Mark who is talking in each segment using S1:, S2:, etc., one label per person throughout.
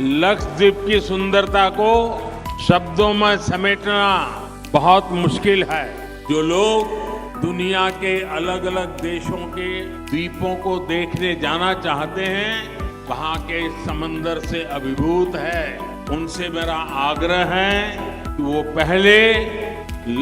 S1: लक्षद्वीप की सुंदरता को शब्दों में समेटना बहुत मुश्किल है। जो लोग दुनिया के अलग अलग देशों के द्वीपों को देखने जाना चाहते हैं, वहाँ के समंदर से अभिभूत है। उनसे मेरा आग्रह है कि वो पहले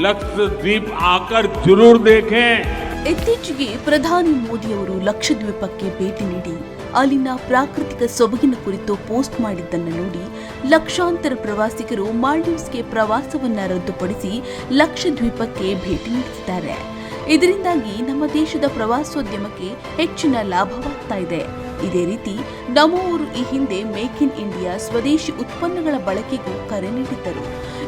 S1: लक्षद्वीप आकर ज़रूर देखें।
S2: ಇತ್ತೀಚೆಗೆ ಪ್ರಧಾನಿ ಮೋದಿಯವರು ಲಕ್ಷದ್ವೀಪಕ್ಕೆ ಭೇಟಿ ನೀಡಿ ಅಲ್ಲಿನ ಪ್ರಾಕೃತಿಕ ಸೊಬಗಿನ ಕುರಿತು ಪೋಸ್ಟ್ ಮಾಡಿದ್ದನ್ನು ನೋಡಿ ಲಕ್ಷಾಂತರ ಪ್ರವಾಸಿಗರು ಮಾಲ್ಡೀವ್ಸ್ಗೆ ಪ್ರವಾಸವನ್ನ ರದ್ದುಪಡಿಸಿ ಲಕ್ಷದ್ವೀಪಕ್ಕೆ ಭೇಟಿ ನೀಡುತ್ತಿದ್ದಾರೆ. ಇದರಿಂದಾಗಿ ನಮ್ಮ ದೇಶದ ಪ್ರವಾಸೋದ್ಯಮಕ್ಕೆ ಹೆಚ್ಚಿನ ಲಾಭವಾಗ್ತಾ ಇದೆ. ಇದೇ ರೀತಿ ನಮ್ಮವರು ಈ ಹಿಂದೆ ಮೇಕ್ ಇನ್ ಇಂಡಿಯಾ ಸ್ವದೇಶಿ ಉತ್ಪನ್ನಗಳ ಬಳಕೆಗೂ ಕರೆ ನೀಡಿದ್ದರು.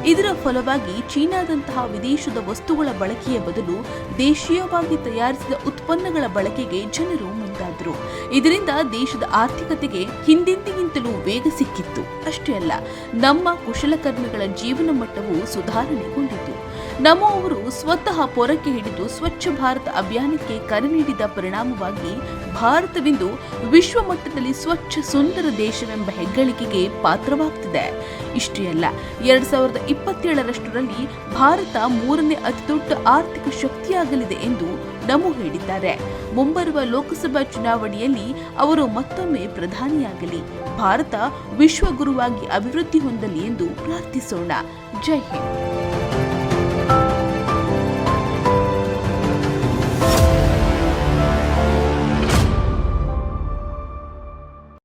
S2: ಇದರ ಫಲವಾಗಿ ಚೀನಾದಂತಹ ವಿದೇಶದ ವಸ್ತುಗಳ ಬಳಕೆಯ ಬದಲು ದೇಶೀಯವಾಗಿ ತಯಾರಿಸಿದ ಉತ್ಪನ್ನಗಳ ಬಳಕೆಗೆ ಜನರು ಮುಂದಾದರು. ಇದರಿಂದ ದೇಶದ ಆರ್ಥಿಕತೆಗೆ ಹಿಂದೆಂದಿಗಿಂತಲೂ ವೇಗ ಸಿಕ್ಕಿತ್ತು. ಅಷ್ಟೇ ಅಲ್ಲ, ನಮ್ಮ ಕುಶಲಕರ್ಮಿಗಳ ಜೀವನ ಮಟ್ಟವು ಸುಧಾರಣೆಗೊಂಡಿತು. ನಮೋ ಅವರು ಸ್ವತಃ ಪೊರಕೆ ಹಿಡಿದು ಸ್ವಚ್ಛ ಭಾರತ ಅಭಿಯಾನಕ್ಕೆ ಕರೆ ನೀಡಿದ ಪರಿಣಾಮವಾಗಿ ಭಾರತವಿಂದು ವಿಶ್ವ ಮಟ್ಟದಲ್ಲಿ ಸ್ವಚ್ಛ ಸುಂದರ ದೇಶವೆಂಬ ಹೆಗ್ಗಳಿಕೆಗೆ ಪಾತ್ರವಾಗ್ತಿದೆ. ಇಷ್ಟೇ ಅಲ್ಲ, ಎರಡ್ ಸಾವಿರದ ಇಪ್ಪತ್ತೇಳರಷ್ಟರಲ್ಲಿ ಭಾರತ ಮೂರನೇ ಅತಿದೊಡ್ಡ ಆರ್ಥಿಕ ಶಕ್ತಿಯಾಗಲಿದೆ ಎಂದು ನಮೋ ಹೇಳಿದ್ದಾರೆ. ಮುಂಬರುವ ಲೋಕಸಭಾ ಚುನಾವಣೆಯಲ್ಲಿ ಅವರು ಮತ್ತೊಮ್ಮೆ ಪ್ರಧಾನಿಯಾಗಲಿ, ಭಾರತ ವಿಶ್ವಗುರುವಾಗಿ ಅಭಿವೃದ್ಧಿ ಹೊಂದಲಿ ಎಂದು ಪ್ರಾರ್ಥಿಸೋಣ. ಜೈ ಹಿಂದ್.